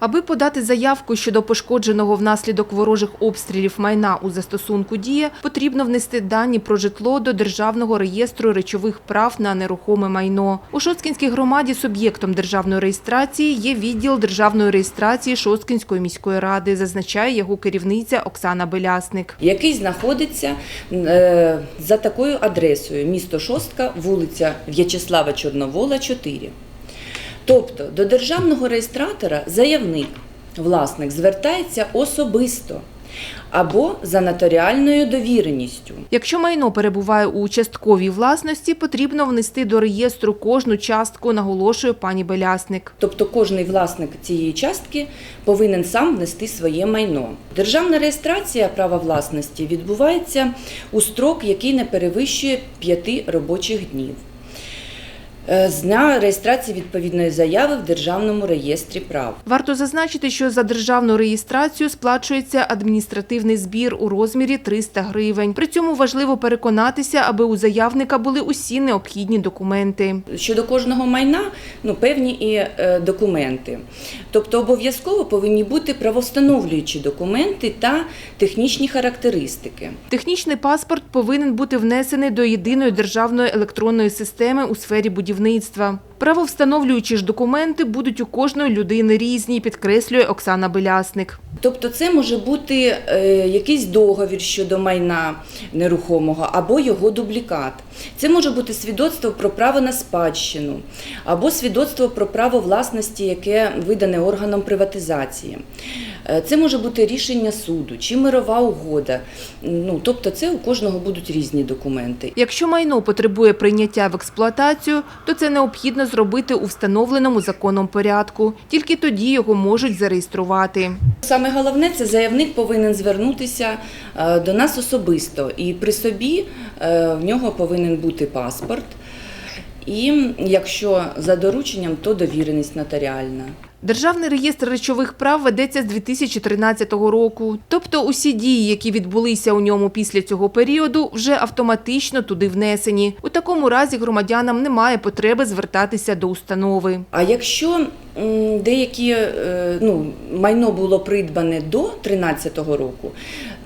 Аби подати заявку щодо пошкодженого внаслідок ворожих обстрілів майна у застосунку «Дія», потрібно внести дані про житло до Державного реєстру речових прав на нерухоме майно. У Шосткінській громаді суб'єктом державної реєстрації є відділ державної реєстрації Шосткінської міської ради, зазначає його керівниця Оксана Белясник. який знаходиться е, за такою адресою місто Шостка, вулиця В'ячеслава Чорновола, 4. Тобто до державного реєстратора заявник, власник, звертається особисто або за нотаріальною довіреністю. Якщо майно перебуває у частковій власності, потрібно внести до реєстру кожну частку, наголошує пані Белясник. Тобто кожний власник цієї частки повинен сам внести своє майно. Державна реєстрація права власності відбувається у строк, який не перевищує 5 робочих днів. Е, З дня реєстрації відповідної заяви в Державному реєстрі прав. Варто зазначити, що за державну реєстрацію сплачується адміністративний збір у розмірі 300 гривень. При цьому важливо переконатися, аби у заявника були усі необхідні документи. Щодо кожного майна, ну певні і е, документи. Тобто обов'язково повинні бути правовстановлюючі документи та технічні характеристики. Технічний паспорт повинен бути внесений до єдиної державної електронної системи у сфері будівництва будівництва. Правовстановлюючі ж документи будуть у кожної людини різні, підкреслює Оксана Белясник. Тобто це може бути е, якийсь договір щодо майна нерухомого або його дублікат. Це може бути свідоцтво про право на спадщину, або свідоцтво про право власності, яке видане органом приватизації. Е, Це може бути рішення суду чи мирова угода. Ну, тобто це у кожного будуть різні документи. Якщо майно потребує прийняття в експлуатацію, то це необхідно зробити у встановленому законом порядку. Тільки тоді його можуть зареєструвати. Саме головне, це заявник повинен звернутися е, до нас особисто, і при собі е, в нього повинен бути паспорт. І якщо за дорученням, то довіреність нотаріальна. Державний реєстр речових прав ведеться з 2013 року. Тобто усі дії, які відбулися у ньому після цього періоду, вже автоматично туди внесені. У такому разі громадянам немає потреби звертатися до установи. А якщо деякі е, ну, майно було придбане до 2013 року,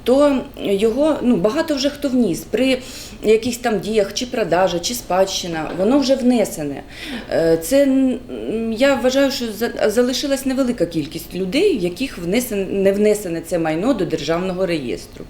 то його ну, багато вже хто вніс. При якихось там діях, чи продажа, чи спадщина, воно вже внесене. Е, Це я вважаю, що за- залишилась невелика кількість людей, в яких внесене не внесене це майно до державного реєстру.